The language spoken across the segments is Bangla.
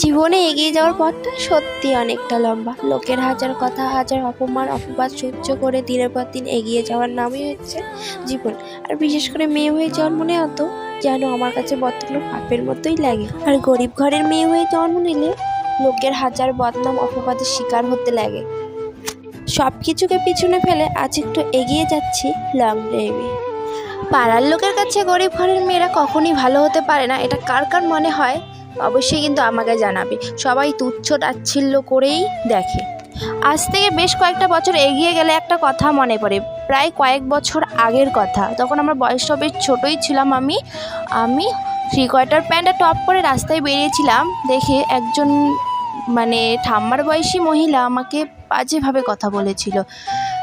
জীবনে এগিয়ে যাওয়ার পথটা সত্যি অনেকটা লম্বা। লোকের হাজার কথা, হাজার অপমান, অপবাদ সহ্য করে দিনের পর দিন এগিয়ে যাওয়ার নামই হচ্ছে জীবন। আর বিশেষ করে মেয়ে হয়ে জন্ম নেওয়া তো যেন আমার কাছে বর্তমানে পাপের মতোই লাগে। আর গরিব ঘরের মেয়ে হয়ে জন্ম নিলে লোকের হাজার বদনাম, অপবাদের শিকার হতে লাগে। সব কিছুকে পিছনে ফেলে আজ একটু এগিয়ে যাচ্ছি লং ড্রাইভে। পাড়ার লোকের কাছে গরিব ঘরের মেয়েরা কখনই ভালো হতে পারে না, এটা কার কার মনে হয়? অবশ্যই কিন্তু আমাকে জানাবে। সবাই তুচ্ছ তাচ্ছিল্য করেই দেখে। আজ থেকে বেশ কয়েকটা বছর এগিয়ে গেলে একটা কথা মনে পড়ে। প্রায় কয়েক বছর আগের কথা। তখন আমার বয়সটা বেশ ছোটোই ছিলাম আমি। আমি থ্রি কোয়ার্টার প্যান্ট আর টপ করে রাস্তায় বেরিয়েছিলাম। দেখে একজন মানে ঠাম্মার বয়সী মহিলা আমাকে বাজেভাবে কথা বলেছিল।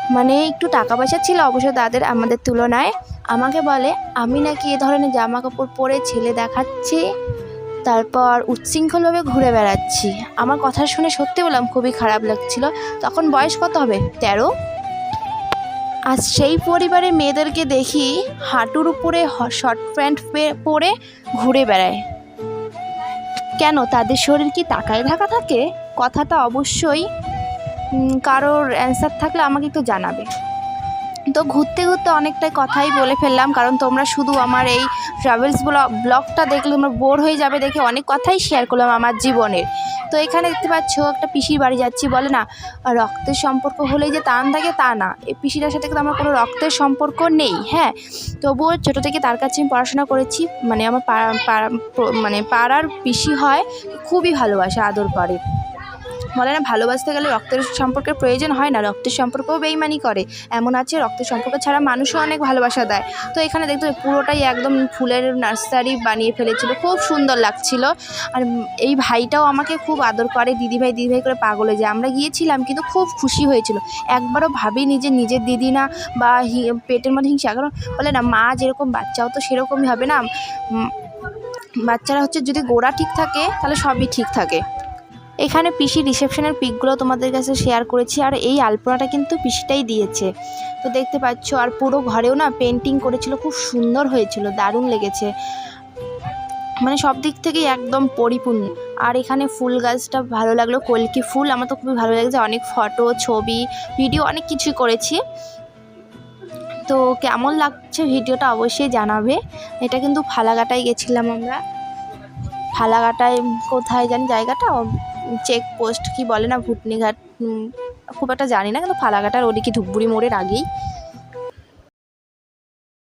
মানে একটু টাকা পয়সা ছিল, অবশ্য তাদের আমাদের তুলনায়। আমাকে বলে, আমি নাকি এ ধরনের জামা কাপড় পরে ছেলে দেখাচ্ছি? তারপর উচ্ছৃঙ্খলভাবে ঘুরে বেড়াচ্ছি। আমার কথা শুনে সত্যি বললাম, খুবই খারাপ লাগছিল। তখন বয়স কত হবে? তেরো? আজ সেই পরিবারের মেয়েদেরকে দেখি হাঁটুর উপরে শর্ট প্যান্ট পরে ঘুরে বেড়ায়। কেন, তাদের শরীর কি তাকায় ঢাকা থাকে? কথাটা অবশ্যই কারোর অ্যান্সার থাকলে আমাকে একটু জানাবে। তো ঘুরতে ঘুরতে অনেকটাই কথাই বলে ফেললাম, কারণ তোমরা শুধু আমার এই ট্রাভেলস ব্লগটা দেখলে তোমরা বোর হয়ে যাবে দেখে অনেক কথাই শেয়ার করলাম আমার জীবনের। তো এখানে দেখতে পাচ্ছ একটা পিসির বাড়ি যাচ্ছি, বলে না, রক্তের সম্পর্ক হলেই যে টান থাকে তা না। এই পিসিটার সাথে কিন্তু আমার কোনো রক্তের সম্পর্ক নেই হ্যাঁ। তবুও ছোটো থেকে তার কাছে আমি পড়াশোনা করেছি মানে আমার পাড়া মানে পাড়ার পিসি হয়, খুবই ভালোবাসে, আদর করে। বলে না ভালোবাসতে গেলে রক্তের সম্পর্কের প্রয়োজন হয় না, রক্তের সম্পর্কও বেইমানি করে। এমন আছে, রক্তের সম্পর্ক ছাড়া মানুষও অনেক ভালোবাসা দেয়। তো এখানে দেখতে পুরোটাই একদম ফুলের নার্সারি বানিয়ে ফেলেছিল, খুব সুন্দর লাগছিল। আর এই ভাইটাও আমাকে খুব আদর করে, দিদিভাই দিদিভাই করে পাগলে যায় আমরা গিয়েছিলাম কিন্তু খুব খুশি হয়েছিল। একবারও ভাবিনি যে নিজের দিদি না বা পেটের মধ্যে হিংসা, কারণ বলে না, মা যেরকম বাচ্চাও তো সেরকমই হবে না। বাচ্চারা হচ্ছে যদি গোড়া ঠিক থাকে, তাহলে সবই ঠিক থাকে। এখানে পিসি রিসেপশনের পিকগুলো তোমাদের কাছে শেয়ার করেছি, আর এই আলপনাটা কিন্তু পিসিটাই দিয়েছে। তো দেখতে পাচ্ছ, আর পুরো ঘরেও না পেন্টিং করেছিল, খুব সুন্দর হয়েছিল, দারুণ লেগেছে। মানে সব দিক থেকেই একদম পরিপূর্ণ। আর এখানে ফুল গাছটা ভালো লাগল, কলকি ফুল, আমার তো খুবই ভালো লেগেছে, অনেক ফটো, ছবি, ভিডিও, অনেক কিছুই করেছি। তো কেমন লাগছে ভিডিওটা অবশ্যই জানাবে। এটা কিন্তু ফালাকাটায় গেছিলাম আমরা। ফালাকাটায় কোথায় জানি, জায়গাটা? চেক পোস্ট কি বলে না, ভুটনিঘাট খুব একটা জানি না, কিন্তু ফালাঘাটার ওদিকে ধুপগুড়ি মোড়ের আগেই